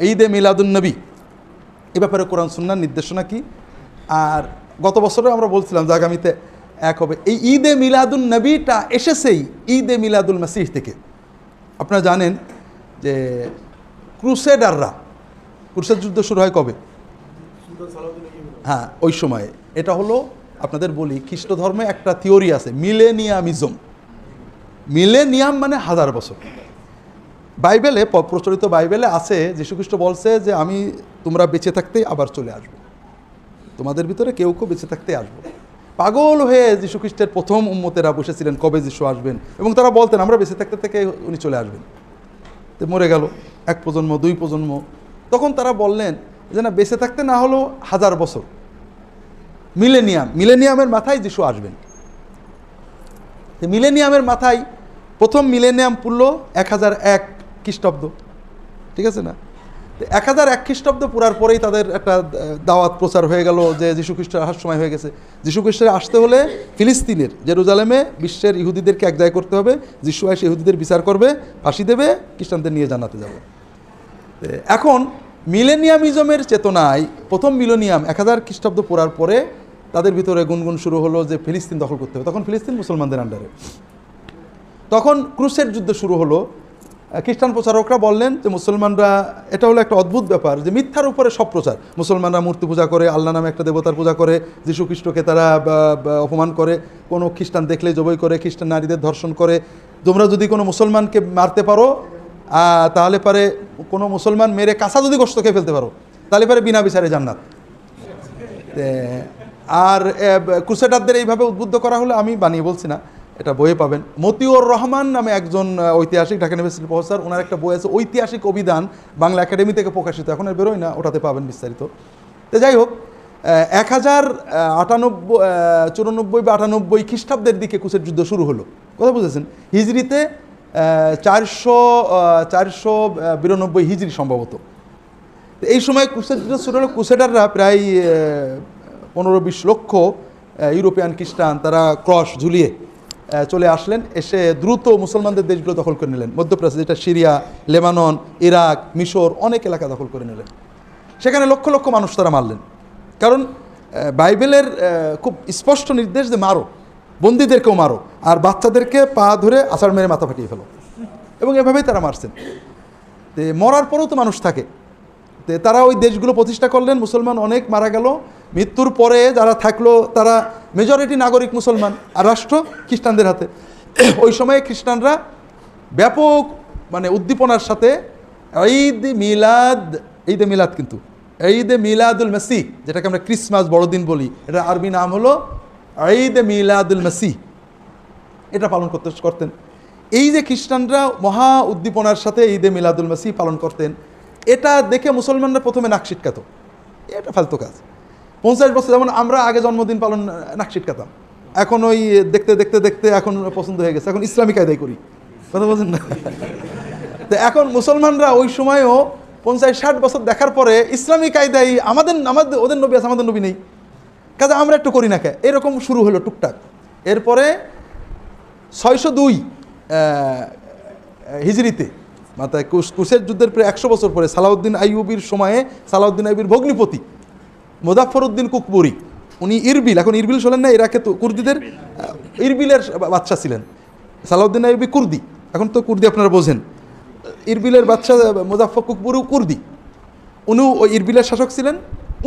ঈদে মিলাদুন্নবী এ ব্যাপারে কোরআন সুন্নার নির্দেশনা কি? আর গত বছরে আমরা বলছিলাম যে আগামীতে এক হবে। এই ঈদে মিলাদুন নবীটা এসেছেই ঈদে মিলাদুল মাসিহ থেকে। আপনারা জানেন যে ক্রুসেডাররা, ক্রুসেড যুদ্ধ শুরু হয় কবে? হ্যাঁ ওই সময়ে। এটা হলো, আপনাদের বলি খ্রিস্ট ধর্মে একটা থিওরি আছে, মিলেনিয়ামিজম। মিলেনিয়াম মানে হাজার বছর। বাইবেলে প্রচলিত বাইবেলে আছে, যীশুখ্রিস্ট বলছে যে, আমি তোমরা বেঁচে থাকতেই আবার চলে আসব। তোমাদের ভিতরে কেউ কেউ বেঁচে থাকতে আসব। পাগল হয়ে যীশুখ্রিস্টের প্রথম উম্মতেরা বসেছিলেন, কবে যিশু আসবেন? এবং তারা বলতেন, আমরা বেঁচে থাকতে থেকে উনি চলে আসবেন। তো মরে গেল এক প্রজন্ম, দুই প্রজন্ম। তখন তারা বললেন যে, না, বেঁচে থাকতে না হলেও হাজার বছর। মিলেনিয়াম, মিলেনিয়ামের মাথায় যিশু আসবেন। মিলেনিয়ামের মাথায় প্রথম মিলেনিয়াম পূর্ল এক হাজার এক খ্রিস্টাব্দ। ঠিক আছে না? এক হাজার এক খ্রিস্টাব্দ পুরার পরেই তাদের একটা দাওয়াত প্রচার হয়ে গেল যে যীশু খ্রিস্টের আসার সময় হয়ে গেছে। যীশু খ্রিস্টের আসতে হলে ফিলিস্তিনের, জেরুজালেমে বিশ্বের ইহুদিদেরকে এক জায়গায় করতে হবে। যিশু এসে ইহুদিদের বিচার করবে, ফাঁসি দেবে, খ্রিস্টানদের নিয়ে জানাতে যাবে। এখন মিলেনিয়ামিজমের চেতনায় প্রথম মিলেনিয়াম এক হাজার খ্রিস্টাব্দ পড়ার পরে তাদের ভিতরে গুনগুন শুরু হলো যে ফিলিস্তিন দখল করতে হবে। তখন ফিলিস্তিন মুসলমানদের আন্ডারে তখন ক্রুসের যুদ্ধ শুরু হলো খ্রিস্টান প্রচারকরা বললেন যে মুসলমানরা, এটা হলো একটা অদ্ভুত ব্যাপার যে মিথ্যার উপরে সব প্রচার। মুসলমানরা মূর্তি পূজা করে, আল্লাহ নামে একটা দেবতার পূজা করে যীশু খ্রিস্টকে তারা অপমান করে, কোনো খ্রিস্টান দেখলে জবই করে, খ্রিস্টান নারীদের ধর্ষণ করে। তোমরা যদি কোনো মুসলমানকে মারতে পারো তাহলে পারে কোনো মুসলমান মেরে কাঁচা যদি গোস্ত খেয়ে ফেলতে পারো, তাহলে পারে বিনা বিচারে জান্নাত। আর ক্রুসেডারদের এইভাবে উদ্বুদ্ধ করা হলে আমি বানিয়ে বলছি না। এটা বইয়ে পাবেন। মতিউর রহমান নামে একজন ঐতিহাসিক ঢাকা ইউনিভার্সিটির প্রফেসর ওনার একটা বই আছে, ঐতিহাসিক অভিধান বাংলা একাডেমি থেকে প্রকাশিত। এখন আর বেরোয় না, ওটাতে পাবেন বিস্তারিত। তো যাই হোক এক হাজার আটানব্বই চুরানব্বই বা আটানব্বই খ্রিস্টাব্দের দিকে কুসের যুদ্ধ শুরু হলো। কথা বুঝেছেন? হিজড়িতে চারশো চারশো বিরানব্বই হিজড়ি সম্ভবত। এই সময় ক্রুসেড যুদ্ধ শুরু হলো ক্রুসেডাররা প্রায় পনেরো, বিশ লক্ষ ইউরোপিয়ান খ্রিস্টান তারা ক্রস ঝুলিয়ে চলে আসলেন। এসে দ্রুত মুসলমানদের দেশগুলো দখল করে নিলেন। মধ্যপ্রাচ্য যেটা সিরিয়া, লেবানন, ইরাক, মিশর, অনেক এলাকা দখল করে নিলেন। সেখানে লক্ষ লক্ষ মানুষ তারা মারলেন। কারণ বাইবেলের খুব স্পষ্ট নির্দেশ যে মারো, বন্দীদেরকেও মারো, আর বাচ্চাদেরকে পা ধরে আষাঢ় মেরে মাথা ফাটিয়ে ফেলো। এবং এভাবেই তারা মারছেন। মরার পরেও তো মানুষ থাকে। তারা ওই দেশগুলো প্রতিষ্ঠা করলেন, মুসলমান অনেক মারা গেল মৃত্যুর পরে যারা থাকল, তারা মেজরিটি নাগরিক মুসলমান আর রাষ্ট্র খ্রিস্টানদের হাতে। ওই সময়ে খ্রিস্টানরা ব্যাপক মানে উদ্দীপনার সাথে ঈদ মিলাদ, ঈদে মিলাদ কিন্তু, ঈদে মিলাদুল মাসি যেটাকে আমরা ক্রিসমাস বড়দিন বলি, এটা আরবি নাম হলো ঈদে মিলাদুল মাসি এটা পালন করতে করতেন। এই যে খ্রিস্টানরা মহা উদ্দীপনার সাথে ঈদে মিলাদুল মাসি পালন করতেন, এটা দেখে মুসলমানরা প্রথমে নাক এটা ফালতু কাজ। পঞ্চাশ বছর, যেমন আমরা আগে জন্মদিন পালন নাকশিট ছিটকাতাম এখন ওই দেখতে দেখতে দেখতে এখন পছন্দ হয়ে গেছে। এখন ইসলামিক আদায় করি। কথা বলছেন না? তো এখন মুসলমানরা ওই সময়ও পঞ্চাশ, ষাট বছর দেখার পরে ইসলামিক কায়দায় আমাদের আমাদের, ওদের নবী আছে, আমাদের নবী নেই। কাজে আমরা একটু করি না কে? এরকম শুরু হলো টুকটাক। এরপরে ছয়শো দুই হিজড়িতে, মাথায় কুশ- কুশের যুদ্ধের প্রায় একশো বছর পরে সালাউদ্দিন আইয়ুবির সময়ে সালাউদ্দিন আইবির ভগ্নিপতি মোজাফরউদ্দিন কুকবরি। উনি ইরবিল, এখন ইরবিল শোনেন না, ইরাকে তো কুর্দিদের ইরবিলের বাচ্চা ছিলেন। সালাউদ্দিন আইয়ুবি কুর্দি, এখন তো কুর্দি আপনারা বোঝেন। ইরবিলের বাচ্চা মোজাফর কুকবরু কুর্দি। উনিও ওই ইরবিলের শাসক ছিলেন,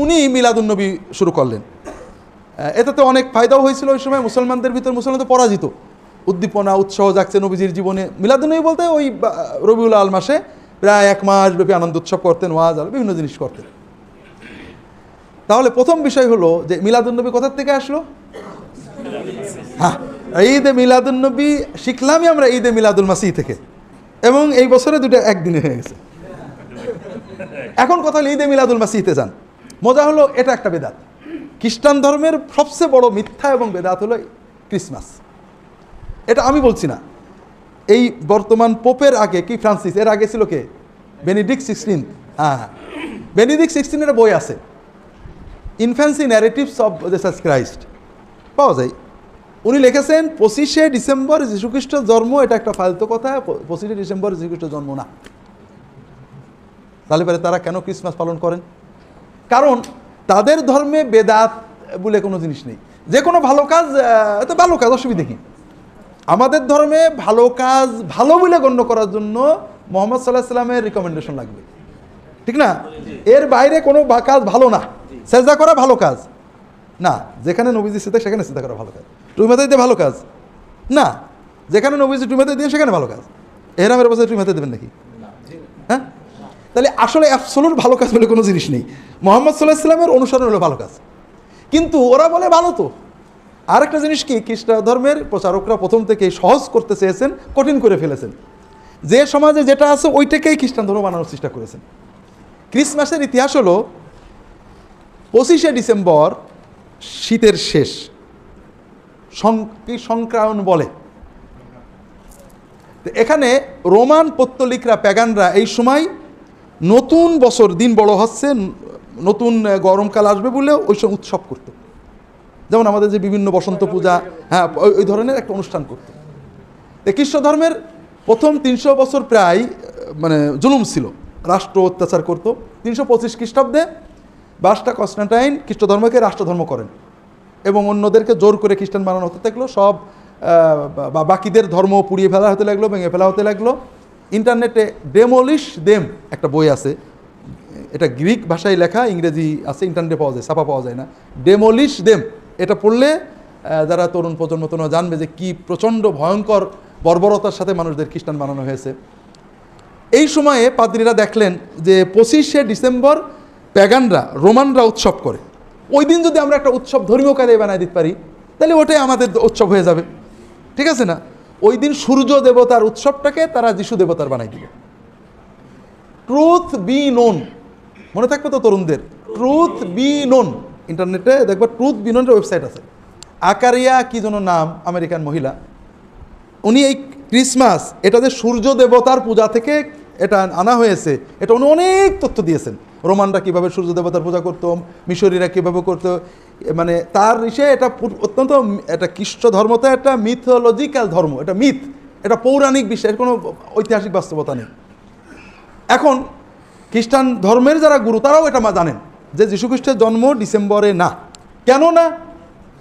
উনি মিলাদুন্নবী শুরু করলেন। এটাতে অনেক ফায়দাও হয়েছিল ওই সময়, মুসলমানদের ভিতর মুসলমান তো পরাজিত। উদ্দীপনা, উৎসাহ জাগছে নবীজির জীবনে। মিলাদুন্নবী বলতে ওই রবিউল আল মাসে প্রায় এক মাস ব্যাপী আনন্দ উৎসব করতেন, ওয়াজ, আল, বিভিন্ন জিনিস করতেন। তাহলে প্রথম বিষয় হলো যে মিলাদুন্নবী কোথার থেকে আসলো? হ্যাঁ ঈদে মিলাদুন্নবী শিখলামই আমরা ঈদে মিলাদুল মাসি থেকে। এবং এই বছরে দুটো একদিনে হয়ে গেছে। এখন কথা হলো ঈদে মিলাদুল মাসিতে যান। মজা হলো এটা একটা বেদাত। খ্রিস্টান ধর্মের সবচেয়ে বড় মিথ্যা এবং বেদাত হলো ক্রিসমাস। এটা আমি বলছি না। এই বর্তমান পোপের আগে কি ফ্রান্সিস, এর আগে ছিল কে? বেনিডিক সিক্সটিন হ্যাঁ বেনিডিক সিক্সটিনের বই আছে। Infancy narratives of Jesus Christ পাওয়া যায়। উনি লিখেছেন, পঁচিশে ডিসেম্বর যীশুখ্রিস্টের জন্ম, এটা একটা ফালতু কথা, পঁচিশে ডিসেম্বর যীশুখ্রিস্টের জন্ম না। তাহলে পরে তারা কেন ক্রিসমাস পালন করেন? কারণ তাদের ধর্মে বেদাত বলে কোনো জিনিস নেই। যে কোনো ভালো কাজ তো ভালো কাজ, অসুবিধা কি? আমাদের ধর্মে ভালো কাজ ভালো বলে গণ্য করার জন্য মোহাম্মদ সাল্লাহ সাল্লামের রিকমেন্ডেশন লাগবে। ঠিক না? এর বাইরে কোনো কাজ ভালো না। সেজদা করা ভালো কাজ। না, যেখানে নবীজি সিদ্ধা সেখানে সিদ্ধা করা ভালো কাজ। টুইমাতে দিতে ভালো কাজ। না, যেখানে নবীজি টুইমাতে দিয়ে সেখানে ভালো কাজ। এহরামের বছর টুইমাতে দেবেন নাকি? হ্যাঁ? তাহলে আসলে অ্যাবসোলুট ভালো কাজ বলে কোনো জিনিস নেই। মোহাম্মদ সাল্লাহ ইসলামের অনুসরণ হলো ভালো কাজ। কিন্তু ওরা বলে ভালো তো। আরেকটা জিনিস কি? খ্রিস্ট ধর্মের প্রচারকরা প্রথম থেকেই সহজ করতে চেয়েছেন, কঠিন করে ফেলেছেন। যে সমাজে যেটা আছে ওইটাকেই খ্রিস্টান ধর্ম বানানোর চেষ্টা করেছেন। ক্রিসমাসের ইতিহাস হলো পঁচিশে ডিসেম্বর শীতের শেষ। সংক্রায়ণ বলে? এখানে রোমান পত্তলিকরা, প্যাগানরা এই সময় নতুন বছর, দিন বড় হচ্ছে নতুন গরমকাল আসবে বলে ওই সময় উৎসব করতো। যেমন আমাদের যে বিভিন্ন বসন্ত পূজা হ্যাঁ ওই- ধরনের একটা অনুষ্ঠান করতো। খ্রিস্ট ধর্মের প্রথম তিনশো বছর প্রায় মানে জুলুম ছিল। রাষ্ট্র অত্যাচার করতো। তিনশো পঁচিশ খ্রিস্টাব্দে বাসটা কনস্টান্টাইন খ্রিস্ট ধর্মকে রাষ্ট্রধর্ম করেন। এবং অন্যদেরকে জোর করে খ্রিস্টান বানানো হতে থাকল। সব বা- বাকিদের ধর্ম পুড়িয়ে ফেলা হতে লাগল, ভেঙে ফেলা হতে লাগল। ইন্টারনেটে ডেমোলিশ দেম একটা বই আছে। এটা গ্রিক ভাষায় লেখা, ইংরেজি আছে, ইন্টারনেটে পাওয়া যায়, ছাপা পাওয়া যায় না। ডেমোলিশ দেম এটা পড়লে যারা তরুণ প্রজন্ম, তোমরা জানবে যে কি প্রচণ্ড ভয়ঙ্কর বর্বরতার সাথে মানুষদের খ্রিস্টান বানানো হয়েছে। এই সময়ে পাদ্রীরা দেখলেন যে পঁচিশে ডিসেম্বর প্যাগানরা, রোমানরা উৎসব করে। ওই দিন যদি আমরা একটা উৎসব ধর্মীয় কাজে বানাই দিতে পারি, তাহলে ওটাই আমাদের উৎসব হয়ে যাবে। ঠিক আছে না? ওই দিন সূর্য দেবতার উৎসবটাকে তারা যিশু দেবতার বানাই দিল ট্রুথ বি নোন মনে থাকবে তো তরুণদের? ট্রুথ বি নোন ইন্টারনেটে দেখব ট্রুথ বি নোনের ওয়েবসাইট আছে। আকারিয়া কি যেন নাম, আমেরিকান মহিলা। উনি এই ক্রিসমাস, এটা যে সূর্য দেবতার পূজা থেকে এটা আনা হয়েছে এটা উনি অনেক তথ্য দিয়েছেন। রোমানরা কীভাবে সূর্য দেবতার পূজা করতো মিশরীরা কীভাবে করতো মানে তার ইসে এটা অত্যন্ত এটা খ্রিস্ট ধর্মতে একটা মিথোলজিক্যাল ধর্ম এটা মিথ এটা পৌরাণিক এর কোনো ঐতিহাসিক বাস্তবতা নেই। এখন খ্রিস্টান ধর্মের যারা গুরু তারাও এটা মা জানেন যে যীশুখ্রিস্টের জন্ম ডিসেম্বরে না। কেন না?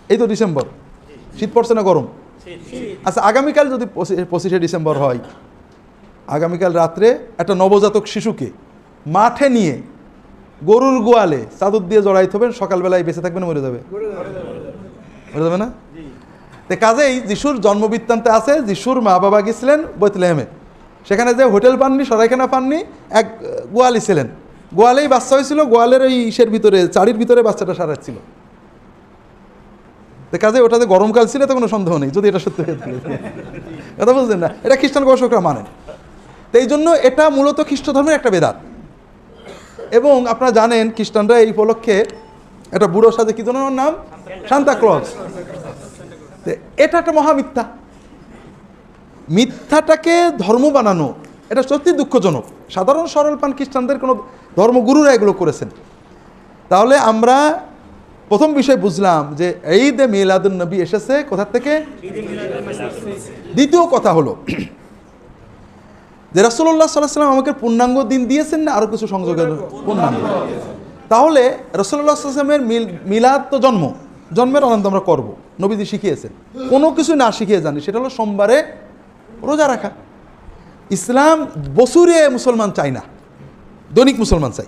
এই তো ডিসেম্বর শীত পড়ছে না গরম। আচ্ছা আগামীকাল যদি পঁচি- পঁচিশে ডিসেম্বর হয় আগামীকাল রাত্রে একটা নবজাতক শিশুকে মাঠে নিয়ে গরুর গোয়ালে চাদর দিয়ে জড়াইতে হবে, সকালবেলায় বেঁচে থাকবেন মরে যাবে? মরে যাবে না? তো কাজেই যিশুর জন্মবৃত্তান্তে আছে, যিশুর মা বাবা গেছিলেন বৈতলেহেমে সেখানে যে হোটেল পাননি, সরাইখানা পাননি, এক গোয়ালি ছিলেন। গোয়ালেই বাচ্চা হয়েছিল, গোয়ালের ওই ইসের ভিতরে চারির ভিতরে বাচ্চাটা সারাচ্ছিল। তো কাজে ওটাতে গরমকাল ছিল তো কোনো সন্দেহ নেই, যদি এটা সত্যি হয়ে কথা বুঝলেন না? এটা খ্রিস্টান গবেষকরা মানেন। তো এই জন্য এটা মূলত খ্রিস্ট ধর্মের একটা বেদাত। এবং আপনারা জানেন খ্রিস্টানরা এই উপলক্ষে একটা বুড়োর সাথে কি ওর নাম? Santa Claus. এটা একটা মহামিথ্যা মিথ্যাটাকে ধর্ম বানানো এটা সত্যি দুঃখজনক। সাধারণ সরল পান খ্রিস্টানদের কোনো ধর্মগুরুরা এগুলো করেছেন। তাহলে আমরা প্রথম বিষয় বুঝলাম যে ঈদ এ মিলাদুন নবী এসেছে কোথা থেকে? দ্বিতীয় কথা হলো যে রাসুল্লাহ সাল্লাহ সাল্লাম আমাকে পূর্ণাঙ্গ দিন দিয়েছেন না? আরও কিছু সংযোগের পূর্ণাঙ্গ। তাহলে রসুল্লাহ সাল্লামের মিল মিলাদ তো জন্ম। জন্মের আনন্দ আমরা করব। নবীজি শিখিয়েছেন। কোনো কিছু না শিখিয়ে জানি সেটা হলো সোমবারে রোজা রাখা। ইসলাম বসুরে মুসলমান চাই না। দৈনিক মুসলমান চাই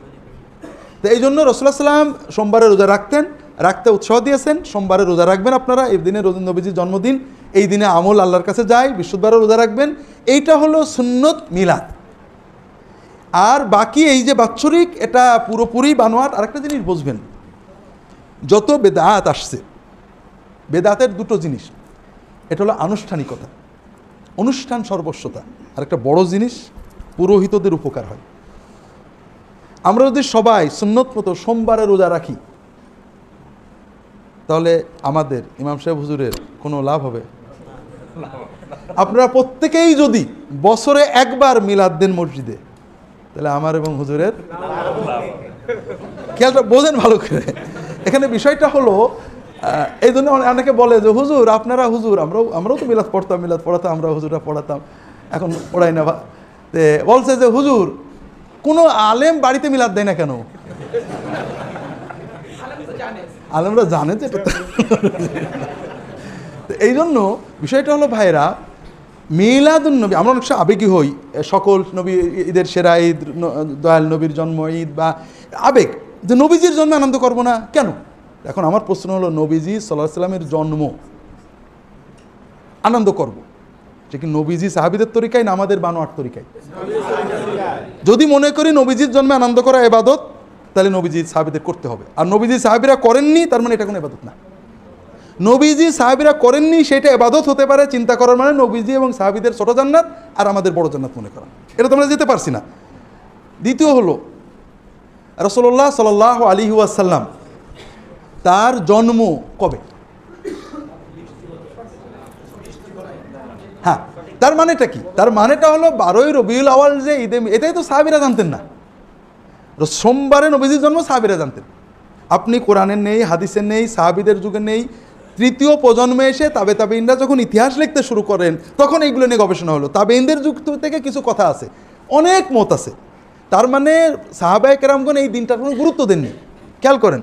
তো এই জন্য রসুল্লাহ সাল্লাম সোমবারে রোজা রাখতেন রাখতে উৎসাহ দিয়েছেন। সোমবারে রোজা রাখবেন আপনারা। এই দিনে রোজ নবীজির জন্মদিন। এই দিনে আমল আল্লাহর কাছে যায় বৃহস্পতিবারে রোজা রাখবেন। এইটা হলো সুন্নত মিলাদ। আর বাকি এই যে বাৎসরিক, এটা পুরোপুরি বানোয়াট, আরেকটা জিনিস বুঝবেন। যত বেদাত আসছে, বেদাতের দুটো জিনিস। এটা হলো আনুষ্ঠানিকতা, অনুষ্ঠান সর্বস্বতা। আর একটা বড় জিনিস, পুরোহিতদের উপকার হয়। আমরা যদি সবাই সুন্নত মতো সোমবারে রোজা রাখি, তাহলে আমাদের ইমাম সাহেব হুজুরের কোনো লাভ হবে? আপনারা প্রত্যেকেই যদি বছরে একবার মিলাদ দেন মসজিদে, তাহলে আমার এবং হুজুরের খেয়ালটা বোঝেন ভালো করে। এখানে বিষয়টা হলো এই জন্য অনেকে বলে যে, হুজুর, আপনারা হুজুর, আমরাও আমরাও তো মিলাদ পড়তাম, মিলাদ পড়াতাম আমরা হুজুরা পড়াতাম, এখন পড়াই না তে বলছে যে, হুজুর, কোনো আলেম বাড়িতে মিলাদ দেয় না কেন? আলেমরা জানে যে এই জন্য বিষয়টা হলো ভাইরা মিলাদুন নবী আমরা অনেক সময় আবেগী হই। সকল নবী, ঈদের সেরা ঈদ দয়াল নবীর জন্ম ঈদ বা আবেগ। যে নবীজির জন্মে আনন্দ করব না, কেন? এখন আমার প্রশ্ন হলো, নবীজি সাল্লাহ সাল্লামের জন্ম আনন্দ করব? যে কি নবীজি সাহাবিদের তরিকায় না আমাদের বানোয়ার তরিকায়? যদি মনে করি নবীজির জন্মে আনন্দ করা এবাদত, তাহলে নবীজি সাহাবিদের করতে হবে। আর নবীজি সাহাবিরা করেননি, তার মানে এটা কোনো এবাদত না। নবীজি সাহাবিরা করেননি, সেটা এবাদত হতে পারে, চিন্তা করার মানে নবীজি এবং সাহাবিদের ছোট জান্নাত আর আমাদের বড় জান্নাত মনে করা। এটা তো আমরা যেতে পারছি না। দ্বিতীয় হলো রসল্লাহ সাল আলী ওয়াসাল্লাম, তার জন্ম কবে? হ্যাঁ তার মানেটা কি? তার মানেটা হলো বারোই রবিউল আওয়াল যে ঈদে এটাই তো সাহাবিরা জানতেন না। সোমবারে নবীজির জন্ম সাহাবিরা জানতেন। আপনি কোরআনের নেই, হাদিসের নেই, সাহাবিদের যুগে নেই তৃতীয় প্রজন্মে এসে তাবে তাবেইনরা যখন ইতিহাস লিখতে শুরু করেন, তখন এইগুলো নিয়ে গবেষণা হলো। তাবেইনদের যুগ থেকে কিছু কথা আছে, অনেক মত আছে। তার মানে সাহাবায় কেরামগণ এই দিনটার কোনো গুরুত্ব দেননি। খেয়াল করেন,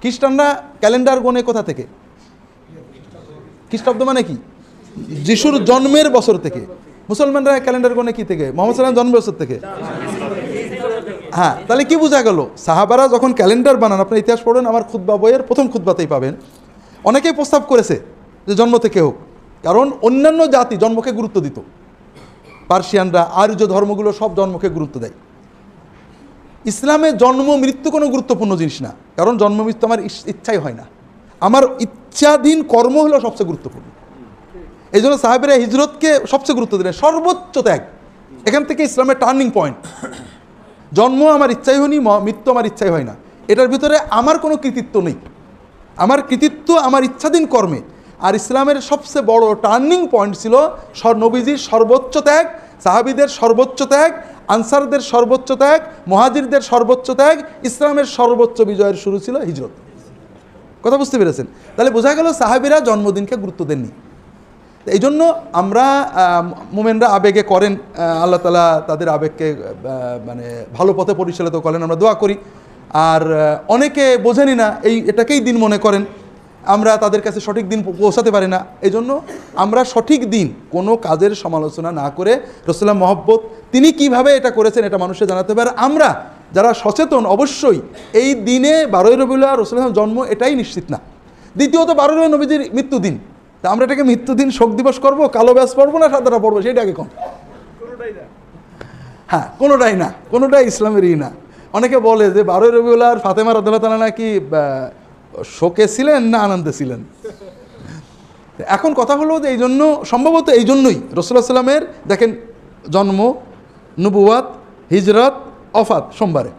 খ্রিস্টানরা ক্যালেন্ডার গণে কোথা থেকে? খ্রিস্টাব্দ মানে কি? যিশুর জন্মের বছর থেকে। মুসলমানরা ক্যালেন্ডার গণে কি থেকে? মোহাম্মদ সাল্লাম জন্ম বছর থেকে। হ্যাঁ তাহলে কি বোঝা গেল? সাহাবারা যখন ক্যালেন্ডার বানান, আপনার ইতিহাস পড়েন, আমার খুদ্া বইয়ের প্রথম খুদ্বাতেই পাবেন। অনেকেই প্রস্তাব করেছে যে জন্ম থেকে হোক। কারণ অন্যান্য জাতি জন্মকে গুরুত্ব দিত। পার্সিয়ানরা আর্য ধর্মগুলো সব জন্মকে গুরুত্ব দেয়। ইসলামে জন্ম, মৃত্যু কোনো গুরুত্বপূর্ণ জিনিস না। কারণ জন্ম, মৃত্যু আমার ইচ্ছাই হয় না। আমার ইচ্ছাধীন কর্ম হলো সবচেয়ে গুরুত্বপূর্ণ। এই জন্য সাহেবেরা হিজরতকে সবচেয়ে গুরুত্ব দিলেন। সর্বোচ্চ ত্যাগ। এখান থেকে ইসলামের টার্নিং পয়েন্ট। জন্ম আমার ইচ্ছাই হয়নি মৃত্যু আমার ইচ্ছাই হয় না। এটার ভিতরে আমার কোনো কৃতিত্ব নেই। কৃতিত্ব, আমার ইচ্ছাধীন কর্মে। আর ইসলামের সবচেয়ে বড় টার্নিং পয়েন্ট ছিল নবীজির সর্বোচ্চ ত্যাগ, সাহাবিদের সর্বোচ্চ ত্যাগ, আনসারদের সর্বোচ্চ ত্যাগ, মহাজিরদের সর্বোচ্চ ত্যাগ, ইসলামের সর্বোচ্চ বিজয়ের শুরু ছিল হিজরত। কথা বুঝতে পেরেছেন? তাহলে বোঝা গেল সাহাবিরা জন্মদিনকে গুরুত্ব দেননি। এই জন্য আমরা মোমেনরা আবেগে করেন আল্লাহ তালা তাদের আবেগকে মানে ভালো পথে পরিচালিত করেন, আমরা দোয়া করি। আর অনেকে বোঝেনি না এই এটাকেই দিন মনে করেন। আমরা তাদের কাছে সঠিক দিন পৌঁছাতে পারি না। এই জন্য আমরা সঠিক দিন কোনো কাজের সমালোচনা না করে রসুল্লাহ মহব্বত তিনি কীভাবে এটা করেছেন এটা মানুষে জানাতে পারে। আমরা যারা সচেতন অবশ্যই এই দিনে বারোই রবিউল্লাহ রসুল্লাহ জন্ম এটাই নিশ্চিত না। দ্বিতীয়ত বারোই রবি নবীজির মৃত্যুদিন তা আমরা এটাকে মৃত্যুদিন শোক দিবস করব কালো ব্যাস পড়ব না সাদাটা পড়ব সেটা আগে কোন। হ্যাঁ কোনোটাই না কোনোটাই ইসলামেরই না। অনেকে বলে যে বারোই রবিউল্লাহ আর ফাতেমা রাদ্দাল্লাহ তালা নাকি শোকে ছিলেন না আনন্দে ছিলেন? এখন কথা হলো যে এই জন্য সম্ভবত এই জন্যই রসুল্লাহ সাল্লামের দেখেন, জন্ম নবুয়াত হিজরত অফাত সোমবারে।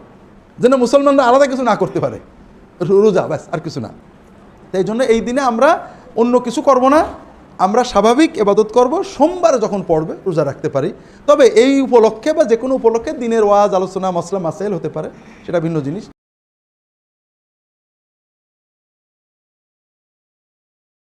যেন মুসলমানরা আলাদা কিছু না করতে পারে। রোজা, ব্যাস, আর কিছু না। তাই জন্য এই দিনে আমরা অন্য কিছু করব না। আমরা স্বাভাবিক এবাদত করব, সোমবার যখন পড়বে, রোজা রাখতে পারি। তবে এই উপলক্ষে বা যে কোনো উপলক্ষে দিনের ওয়াজ, আলোচনা মশলা মাসাইল হতে পারে, সেটা ভিন্ন জিনিস।